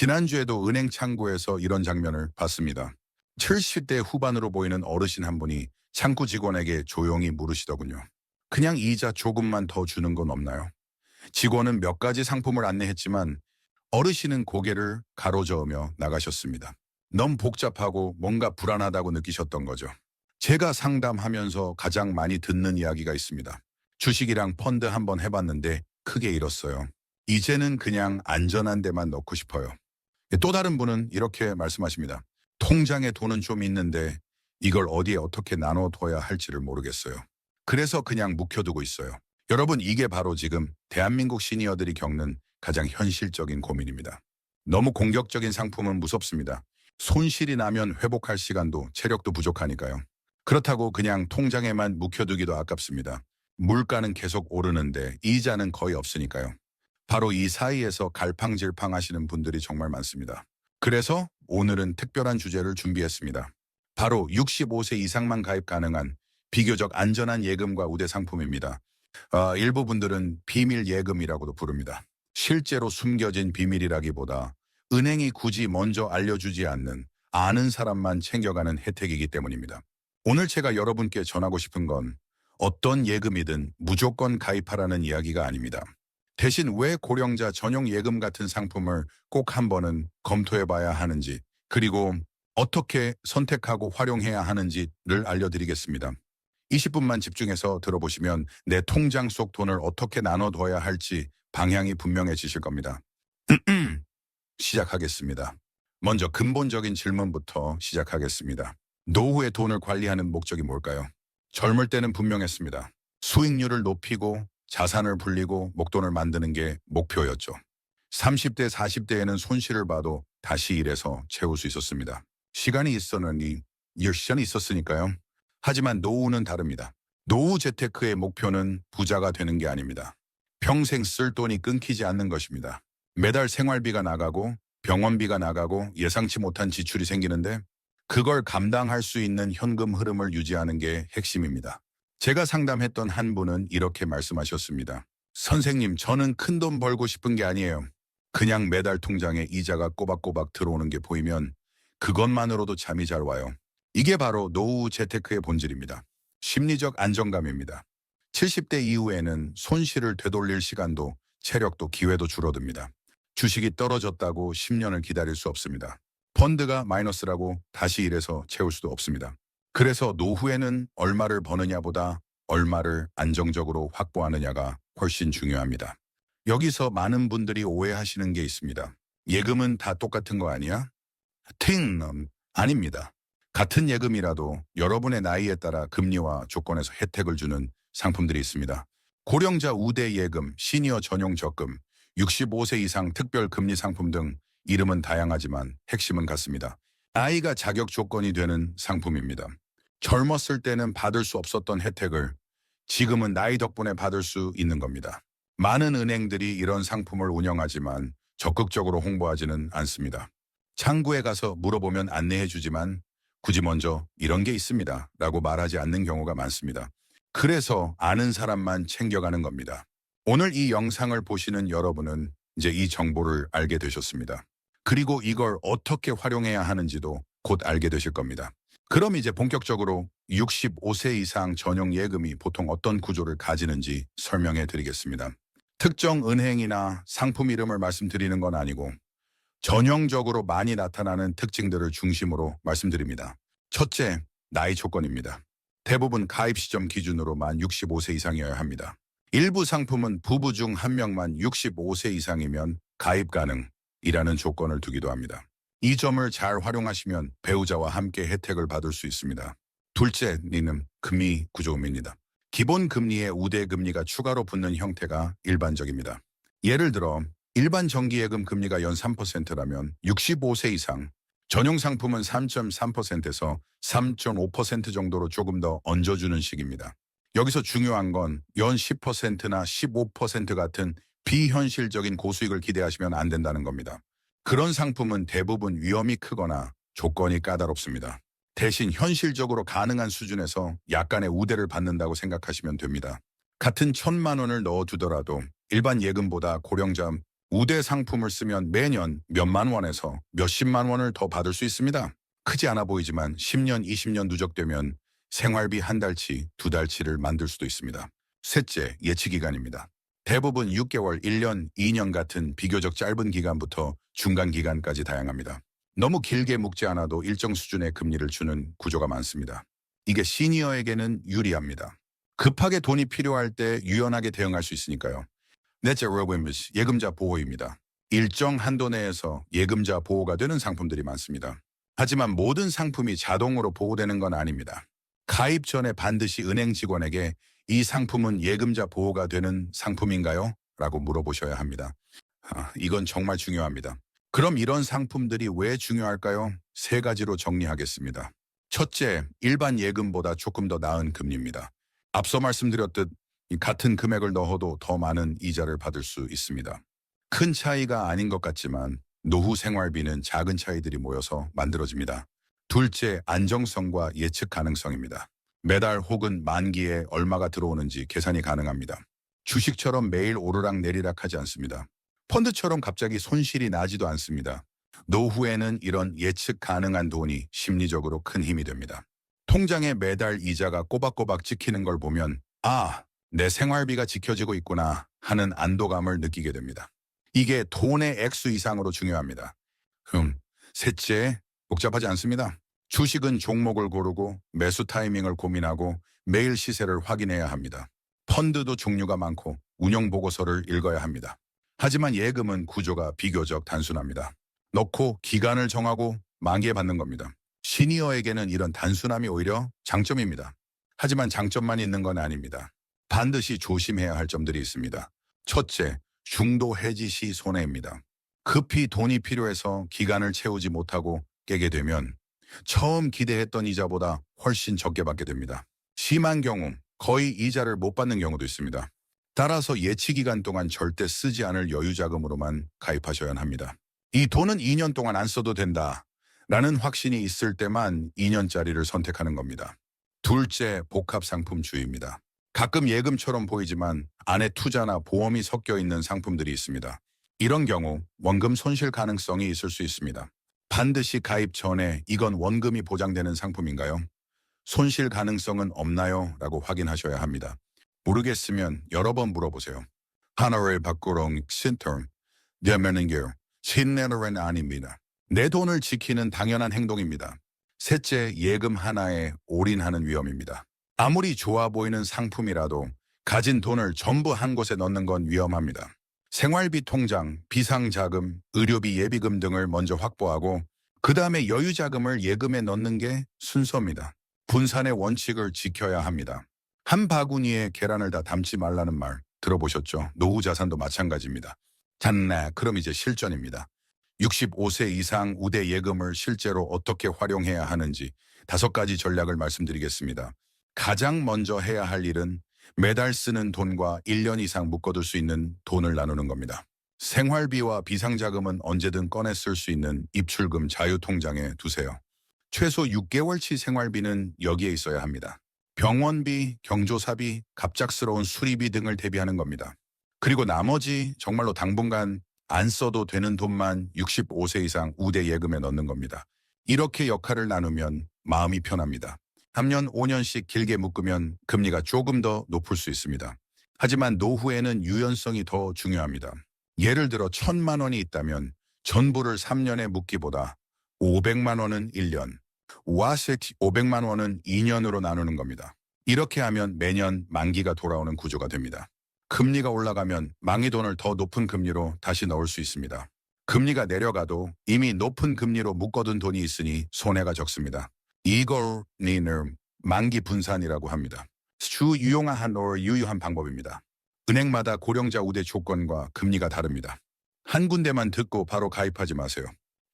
지난주에도 은행 창구에서 이런 장면을 봤습니다. 70대 후반으로 보이는 어르신 한 분이 창구 직원에게 조용히 물으시더군요. 그냥 이자 조금만 더 주는 건 없나요? 직원은 몇 가지 상품을 안내했지만 어르신은 고개를 가로저으며 나가셨습니다. 너무 복잡하고 뭔가 불안하다고 느끼셨던 거죠. 제가 상담하면서 가장 많이 듣는 이야기가 있습니다. 주식이랑 펀드 한번 해봤는데 크게 잃었어요. 이제는 그냥 안전한 데만 넣고 싶어요. 또 다른 분은 이렇게 말씀하십니다. 통장에 돈은 좀 있는데 이걸 어디에 어떻게 나눠둬야 할지를 모르겠어요. 그래서 그냥 묵혀두고 있어요. 여러분 이게 바로 지금 대한민국 시니어들이 겪는 가장 현실적인 고민입니다. 너무 공격적인 상품은 무섭습니다. 손실이 나면 회복할 시간도 체력도 부족하니까요. 그렇다고 그냥 통장에만 묵혀두기도 아깝습니다. 물가는 계속 오르는데 이자는 거의 없으니까요. 바로 이 사이에서 갈팡질팡 하시는 분들이 정말 많습니다. 그래서 오늘은 특별한 주제를 준비했습니다. 바로 65세 이상만 가입 가능한 비교적 안전한 예금과 우대 상품입니다. 어, 일부 분들은 비밀 예금이라고도 부릅니다. 실제로 숨겨진 비밀이라기보다 은행이 굳이 먼저 알려주지 않는 아는 사람만 챙겨가는 혜택이기 때문입니다. 오늘 제가 여러분께 전하고 싶은 건 어떤 예금이든 무조건 가입하라는 이야기가 아닙니다. 대신 왜 고령자 전용 예금 같은 상품을 꼭 한 번은 검토해 봐야 하는지, 그리고 어떻게 선택하고 활용해야 하는지를 알려드리겠습니다. 20분만 집중해서 들어보시면 내 통장 속 돈을 어떻게 나눠둬야 할지 방향이 분명해지실 겁니다. 시작하겠습니다. 먼저 근본적인 질문부터 시작하겠습니다. 노후의 돈을 관리하는 목적이 뭘까요? 젊을 때는 분명했습니다. 수익률을 높이고 자산을 불리고 목돈을 만드는 게 목표였죠. 30대, 40대에는 손실을 봐도 다시 일해서 채울 수 있었습니다. 시간이 있었느니 열시간이 있었으니까요. 하지만 노후는 다릅니다. 노후 재테크의 목표는 부자가 되는 게 아닙니다. 평생 쓸 돈이 끊기지 않는 것입니다. 매달 생활비가 나가고 병원비가 나가고 예상치 못한 지출이 생기는데 그걸 감당할 수 있는 현금 흐름을 유지하는 게 핵심입니다. 제가 상담했던 한 분은 이렇게 말씀하셨습니다. 선생님, 저는 큰 돈 벌고 싶은 게 아니에요. 그냥 매달 통장에 이자가 꼬박꼬박 들어오는 게 보이면 그것만으로도 잠이 잘 와요. 이게 바로 노후 재테크의 본질입니다. 심리적 안정감입니다. 70대 이후에는 손실을 되돌릴 시간도 체력도 기회도 줄어듭니다. 주식이 떨어졌다고 10년을 기다릴 수 없습니다. 펀드가 마이너스라고 다시 일해서 채울 수도 없습니다. 그래서 노후에는 얼마를 버느냐보다 얼마를 안정적으로 확보하느냐가 훨씬 중요합니다. 여기서 많은 분들이 오해하시는 게 있습니다. 예금은 다 똑같은 거 아니야? 팅! 음, 아닙니다. 같은 예금이라도 여러분의 나이에 따라 금리와 조건에서 혜택을 주는 상품들이 있습니다. 고령자 우대 예금, 시니어 전용 적금, 65세 이상 특별 금리 상품 등 이름은 다양하지만 핵심은 같습니다. 아이가 자격 조건이 되는 상품입니다. 젊었을 때는 받을 수 없었던 혜택을 지금은 나이 덕분에 받을 수 있는 겁니다. 많은 은행들이 이런 상품을 운영하지만 적극적으로 홍보하지는 않습니다. 창구에 가서 물어보면 안내해 주지만 굳이 먼저 이런 게 있습니다. 라고 말하지 않는 경우가 많습니다. 그래서 아는 사람만 챙겨가는 겁니다. 오늘 이 영상을 보시는 여러분은 이제 이 정보를 알게 되셨습니다. 그리고 이걸 어떻게 활용해야 하는지도 곧 알게 되실 겁니다. 그럼 이제 본격적으로 65세 이상 전용 예금이 보통 어떤 구조를 가지는지 설명해 드리겠습니다. 특정 은행이나 상품 이름을 말씀드리는 건 아니고 전형적으로 많이 나타나는 특징들을 중심으로 말씀드립니다. 첫째, 나이 조건입니다. 대부분 가입 시점 기준으로 만 65세 이상이어야 합니다. 일부 상품은 부부 중 한 명만 65세 이상이면 가입 가능이라는 조건을 두기도 합니다. 이 점을 잘 활용하시면 배우자와 함께 혜택을 받을 수 있습니다. 둘째, 니는 금리 구조음입니다. 기본 금리에 우대 금리가 추가로 붙는 형태가 일반적입니다. 예를 들어 일반 정기예금 금리가 연 3%라면 65세 이상 전용 상품은 3.3%에서 3.5% 정도로 조금 더 얹어주는 식입니다. 여기서 중요한 건 연 10%나 15% 같은 비현실적인 고수익을 기대하시면 안 된다는 겁니다. 그런 상품은 대부분 위험이 크거나 조건이 까다롭습니다. 대신 현실적으로 가능한 수준에서 약간의 우대를 받는다고 생각하시면 됩니다. 같은 천만 원을 넣어두더라도 일반 예금보다 고령자 우대 상품을 쓰면 매년 몇만 원에서 몇십만 원을 더 받을 수 있습니다. 크지 않아 보이지만 10년, 20년 누적되면 생활비 한 달치, 두 달치를 만들 수도 있습니다. 셋째, 예치 기간입니다. 대부분 6개월, 1년, 2년 같은 비교적 짧은 기간부터 중간 기간까지 다양합니다. 너무 길게 묶지 않아도 일정 수준의 금리를 주는 구조가 많습니다. 이게 시니어에게는 유리합니다. 급하게 돈이 필요할 때 유연하게 대응할 수 있으니까요. 넷째 로브임스 예금자 보호입니다. 일정 한도 내에서 예금자 보호가 되는 상품들이 많습니다. 하지만 모든 상품이 자동으로 보호되는 건 아닙니다. 가입 전에 반드시 은행 직원에게 이 상품은 예금자 보호가 되는 상품인가요? 라고 물어보셔야 합니다. 아, 이건 정말 중요합니다. 그럼 이런 상품들이 왜 중요할까요? 세 가지로 정리하겠습니다. 첫째, 일반 예금보다 조금 더 나은 금리입니다. 앞서 말씀드렸듯 이 같은 금액을 넣어도 더 많은 이자를 받을 수 있습니다. 큰 차이가 아닌 것 같지만 노후 생활비는 작은 차이들이 모여서 만들어집니다. 둘째, 안정성과 예측 가능성입니다. 매달 혹은 만기에 얼마가 들어오는지 계산이 가능합니다. 주식처럼 매일 오르락 내리락 하지 않습니다. 펀드처럼 갑자기 손실이 나지도 않습니다. 노후에는 이런 예측 가능한 돈이 심리적으로 큰 힘이 됩니다. 통장에 매달 이자가 꼬박꼬박 찍히는 걸 보면 아, 내 생활비가 지켜지고 있구나 하는 안도감을 느끼게 됩니다. 이게 돈의 액수 이상으로 중요합니다. 흠, 셋째, 복잡하지 않습니다. 주식은 종목을 고르고 매수 타이밍을 고민하고 매일 시세를 확인해야 합니다. 펀드도 종류가 많고 운영 보고서를 읽어야 합니다. 하지만 예금은 구조가 비교적 단순합니다. 넣고 기간을 정하고 만기에 받는 겁니다. 시니어에게는 이런 단순함이 오히려 장점입니다. 하지만 장점만 있는 건 아닙니다. 반드시 조심해야 할 점들이 있습니다. 첫째, 중도 해지 시 손해입니다. 급히 돈이 필요해서 기간을 채우지 못하고 깨게 되면 처음 기대했던 이자보다 훨씬 적게 받게 됩니다. 심한 경우 거의 이자를 못 받는 경우도 있습니다. 따라서 예치 기간 동안 절대 쓰지 않을 여유 자금으로만 가입하셔야 합니다. 이 돈은 2년 동안 안 써도 된다. 라는 확신이 있을 때만 2년짜리를 선택하는 겁니다. 둘째, 복합 상품주의입니다. 가끔 예금처럼 보이지만 안에 투자나 보험이 섞여 있는 상품들이 있습니다. 이런 경우 원금 손실 가능성이 있을 수 있습니다. 반드시 가입 전에 이건 원금이 보장되는 상품인가요? 손실 가능성은 없나요? 라고 확인하셔야 합니다. 모르겠으면 여러 번 물어보세요. 하나를 바꾸러 신통 되면은 게 신내는 아닙니다. 내 돈을 지키는 당연한 행동입니다. 셋째, 예금 하나에 올인하는 위험입니다. 아무리 좋아 보이는 상품이라도 가진 돈을 전부 한 곳에 넣는 건 위험합니다. 생활비 통장, 비상자금, 의료비 예비금 등을 먼저 확보하고 그 다음에 여유자금을 예금에 넣는 게 순서입니다. 분산의 원칙을 지켜야 합니다. 한 바구니에 계란을 다 담지 말라는 말 들어보셨죠? 노후 자산도 마찬가지입니다. 잔나 그럼 이제 실전입니다. 65세 이상 우대 예금을 실제로 어떻게 활용해야 하는지 다섯 가지 전략을 말씀드리겠습니다. 가장 먼저 해야 할 일은 매달 쓰는 돈과 1년 이상 묶어둘 수 있는 돈을 나누는 겁니다. 생활비와 비상자금은 언제든 꺼내 쓸 수 있는 입출금 자유통장에 두세요. 최소 6개월치 생활비는 여기에 있어야 합니다. 병원비, 경조사비, 갑작스러운 수리비 등을 대비하는 겁니다. 그리고 나머지 정말로 당분간 안 써도 되는 돈만 65세 이상 우대 예금에 넣는 겁니다. 이렇게 역할을 나누면 마음이 편합니다. 3년, 5년씩 길게 묶으면 금리가 조금 더 높을 수 있습니다. 하지만 노후에는 유연성이 더 중요합니다. 예를 들어 천만 원이 있다면 전부를 3년에 묶기보다 500만 원은 1년, 와식 500만 원은 2년으로 나누는 겁니다. 이렇게 하면 매년 만기가 돌아오는 구조가 됩니다. 금리가 올라가면 망이 돈을 더 높은 금리로 다시 넣을 수 있습니다. 금리가 내려가도 이미 높은 금리로 묶어둔 돈이 있으니 손해가 적습니다. 이걸 니는 만기 분산이라고 합니다. 주 유용한 or 유효한 방법입니다. 은행마다 고령자 우대 조건과 금리가 다릅니다. 한 군데만 듣고 바로 가입하지 마세요.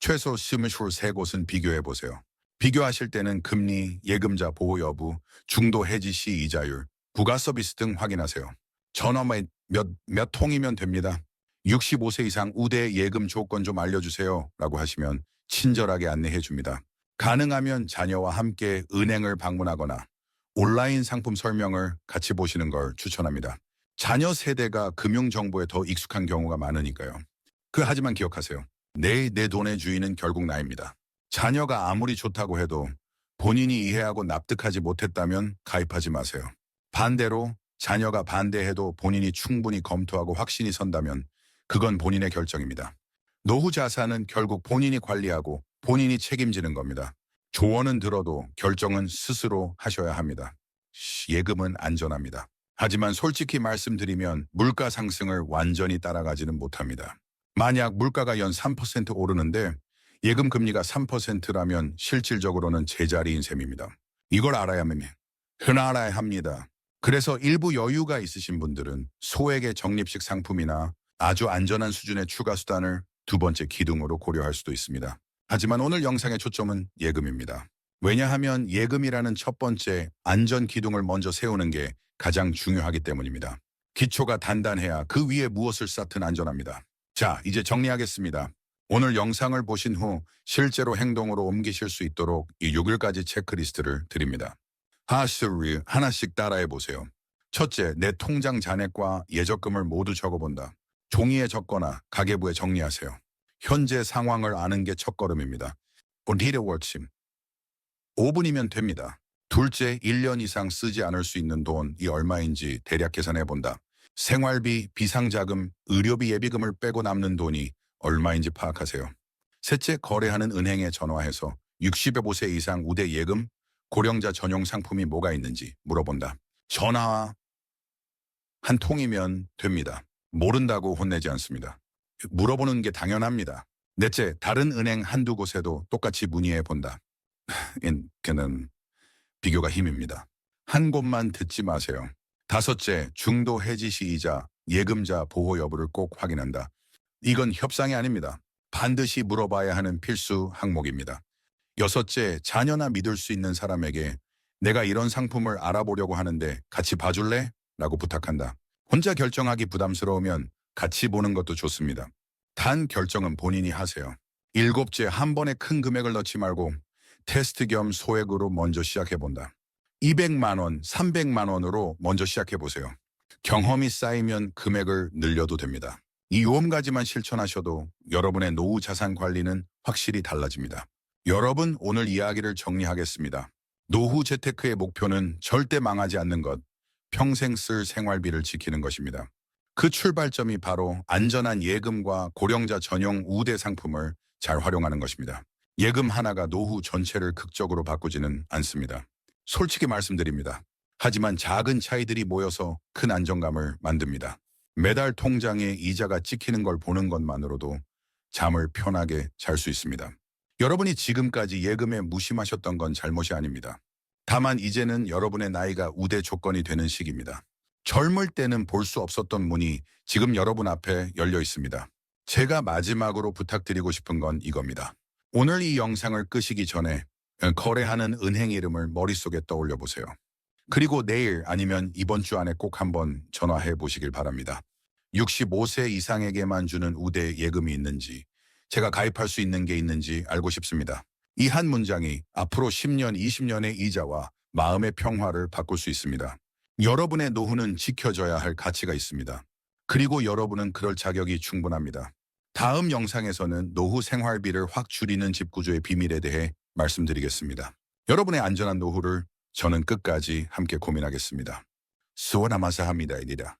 최소 23 곳은 비교해 보세요. 비교하실 때는 금리, 예금자 보호 여부, 중도 해지 시 이자율, 부가 서비스 등 확인하세요. 전화만 몇, 몇 통이면 됩니다. 65세 이상 우대 예금 조건 좀 알려주세요. 라고 하시면 친절하게 안내해 줍니다. 가능하면 자녀와 함께 은행을 방문하거나 온라인 상품 설명을 같이 보시는 걸 추천합니다. 자녀 세대가 금융 정보에 더 익숙한 경우가 많으니까요. 그 하지만 기억하세요. 내, 내 돈의 주인은 결국 나입니다. 자녀가 아무리 좋다고 해도 본인이 이해하고 납득하지 못했다면 가입하지 마세요. 반대로 자녀가 반대해도 본인이 충분히 검토하고 확신이 선다면 그건 본인의 결정입니다. 노후 자산은 결국 본인이 관리하고 본인이 책임지는 겁니다. 조언은 들어도 결정은 스스로 하셔야 합니다. 예금은 안전합니다. 하지만 솔직히 말씀드리면 물가 상승을 완전히 따라가지는 못합니다. 만약 물가가 연 3% 오르는데 예금 금리가 3%라면 실질적으로는 제자리인 셈입니다. 이걸 알아야만 흔알아야 합니다. 그래서 일부 여유가 있으신 분들은 소액의 적립식 상품이나 아주 안전한 수준의 추가 수단을 두 번째 기둥으로 고려할 수도 있습니다. 하지만 오늘 영상의 초점은 예금입니다. 왜냐하면 예금이라는 첫 번째 안전 기둥을 먼저 세우는 게 가장 중요하기 때문입니다. 기초가 단단해야 그 위에 무엇을 쌓든 안전합니다. 자, 이제 정리하겠습니다. 오늘 영상을 보신 후 실제로 행동으로 옮기실 수 있도록 이 6일까지 체크리스트를 드립니다. 하스리 하나씩 따라해 보세요. 첫째, 내 통장 잔액과 예적금을 모두 적어본다. 종이에 적거나 가계부에 정리하세요. 현재 상황을 아는 게 첫걸음입니다. 본디레 워침. 5분이면 됩니다. 둘째, 1년 이상 쓰지 않을 수 있는 돈이 얼마인지 대략 계산해 본다. 생활비, 비상자금, 의료비 예비금을 빼고 남는 돈이 얼마인지 파악하세요. 셋째, 거래하는 은행에 전화해서 65세 이상 우대 예금, 고령자 전용 상품이 뭐가 있는지 물어본다. 전화 한 통이면 됩니다. 모른다고 혼내지 않습니다. 물어보는 게 당연합니다. 넷째, 다른 은행 한두 곳에도 똑같이 문의해 본다. 그는 비교가 힘입니다. 한 곳만 듣지 마세요. 다섯째, 중도 해지 시이자 예금자 보호 여부를 꼭 확인한다. 이건 협상이 아닙니다. 반드시 물어봐야 하는 필수 항목입니다. 여섯째, 자녀나 믿을 수 있는 사람에게 내가 이런 상품을 알아보려고 하는데 같이 봐줄래? 라고 부탁한다. 혼자 결정하기 부담스러우면 같이 보는 것도 좋습니다. 단 결정은 본인이 하세요. 일곱째, 한 번에 큰 금액을 넣지 말고 테스트 겸 소액으로 먼저 시작해본다. 200만 원, 300만 원으로 먼저 시작해보세요. 경험이 쌓이면 금액을 늘려도 됩니다. 이 요음가지만 실천하셔도 여러분의 노후 자산 관리는 확실히 달라집니다. 여러분, 오늘 이야기를 정리하겠습니다. 노후 재테크의 목표는 절대 망하지 않는 것, 평생 쓸 생활비를 지키는 것입니다. 그 출발점이 바로 안전한 예금과 고령자 전용 우대 상품을 잘 활용하는 것입니다. 예금 하나가 노후 전체를 극적으로 바꾸지는 않습니다. 솔직히 말씀드립니다. 하지만 작은 차이들이 모여서 큰 안정감을 만듭니다. 매달 통장에 이자가 찍히는 걸 보는 것만으로도 잠을 편하게 잘 수 있습니다. 여러분이 지금까지 예금에 무심하셨던 건 잘못이 아닙니다. 다만 이제는 여러분의 나이가 우대 조건이 되는 시기입니다. 젊을 때는 볼 수 없었던 문이 지금 여러분 앞에 열려 있습니다. 제가 마지막으로 부탁드리고 싶은 건 이겁니다. 오늘 이 영상을 끄시기 전에 거래하는 은행 이름을 머릿속에 떠올려 보세요. 그리고 내일 아니면 이번 주 안에 꼭 한번 전화해 보시길 바랍니다. 65세 이상에게만 주는 우대 예금이 있는지, 제가 가입할 수 있는 게 있는지 알고 싶습니다. 이 한 문장이 앞으로 10년, 20년의 이자와 마음의 평화를 바꿀 수 있습니다. 여러분의 노후는 지켜져야 할 가치가 있습니다. 그리고 여러분은 그럴 자격이 충분합니다. 다음 영상에서는 노후 생활비를 확 줄이는 집 구조의 비밀에 대해 말씀드리겠습니다. 여러분의 안전한 노후를 저는 끝까지 함께 고민하겠습니다. 수원아마사합니다, 이리라.